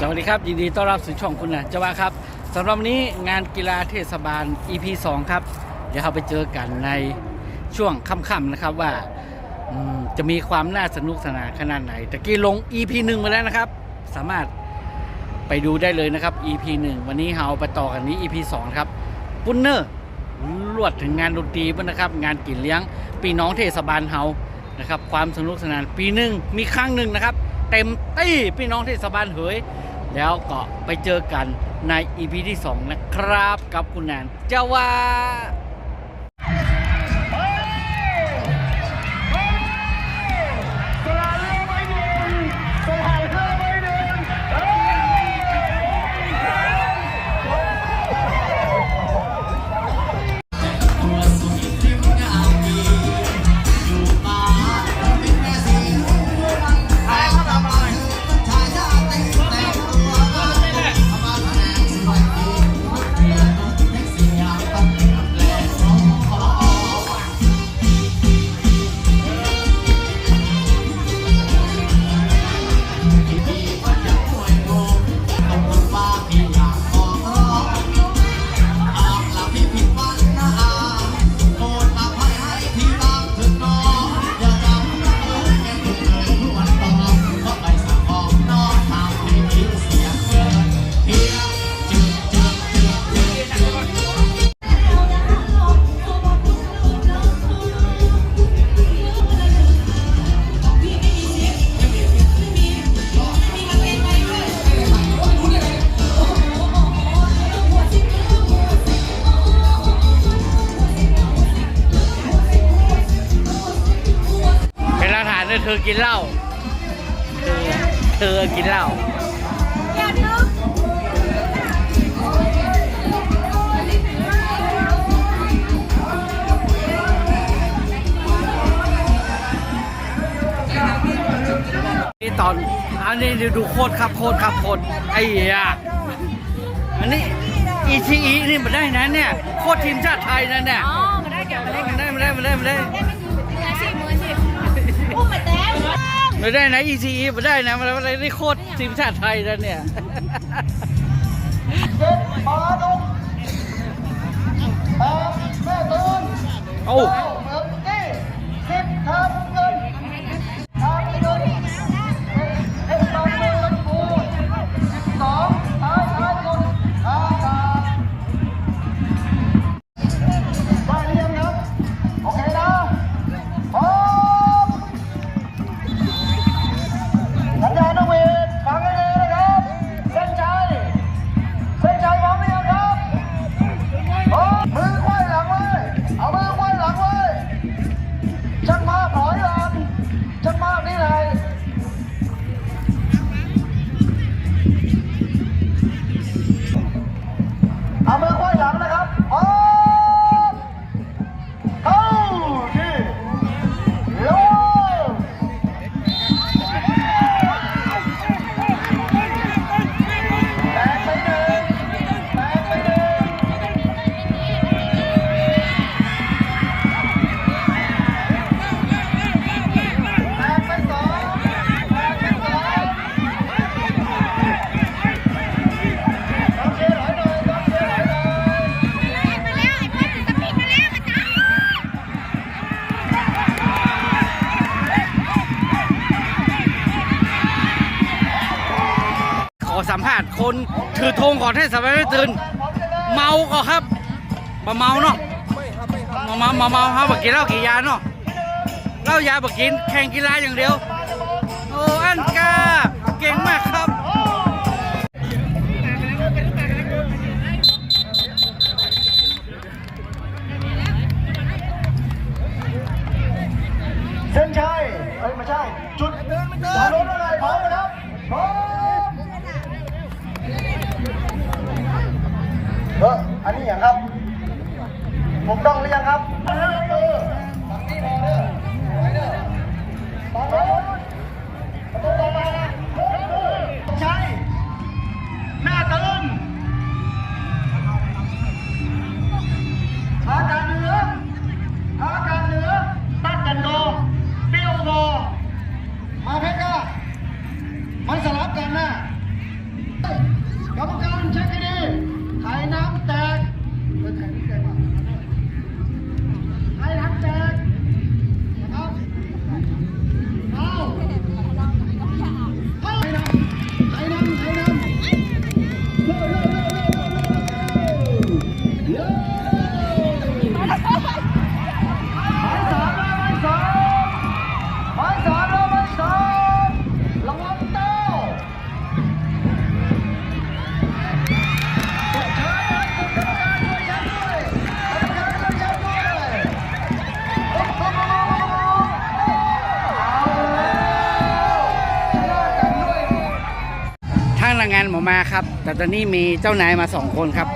สวัสดีครับ ยินดีต้อนรับสู่ช่องคุณนะจวาครับสำหรับวันนี้งานกีฬาเทศบาล EP 2 ครับ เดี๋ยวเราไปเจอกันในช่วงค่ำๆนะครับว่าอืมจะมีความน่าสนุกสนานขนาดไหนตะกี้ลง EP 1มาแล้วนะครับ สามารถไปดูได้เลยนะครับ EP 1 วันนี้เราไปต่อกันนี้ EP 2 ครับปุ้นเนอร์ลวดถึงงานดนตรีบ้างนะครับ งานกินเลี้ยงปีน้องเทศบาลเฮานะครับ ความสนุกสนานปีหนึ่งมีครั้งหนึ่งนะครับ เต็มตี้พี่น้องเทศบาลเหย แล้วก็ไปเจอกันในอีพีที่ 2 นะครับ กับคุณแนนเจ้าว่า กินเหล้าเธอเธอกินเหล้านี่ตอนอันนี้เดี๋ยวดูโคตรครับโคตรครับโคตรไอ้เหี้ยอันนี้ ETE นี่มาได้นะเนี่ยโคตรทีมชาติไทยนะเนี่ยอ๋อมาได้แกะมาได้มากันได้มาได้มาได้ มาได้นะ ECE มาได้นะมาได้มาได้นี่โคตรทีมชาติไทยนะเนี่ยเจ็ดมาดุกแปดแม่ตูนโอ้เก้าาษณ์คนถือธงก่อนให้สบายไม่ตื่นเมาก็ครับมาเมาเนาะมาเมามาเมาฮะบักกินเหล้ากี่ยาเนาะเหล้ายาบักกินแข่งกีฬาอย่างเดียวโอ้อันกาเก่งมากครับเส้นชัยเอ้ยไม่ใช่ จุดถนนอะไรพร้อมนะครับพร้อม เอออันนี้อย่างครับ ผมต้องหรือยังครับ Bye. มาครับ แต่ตอนนี้มีเจ้านายมาสองคนครับ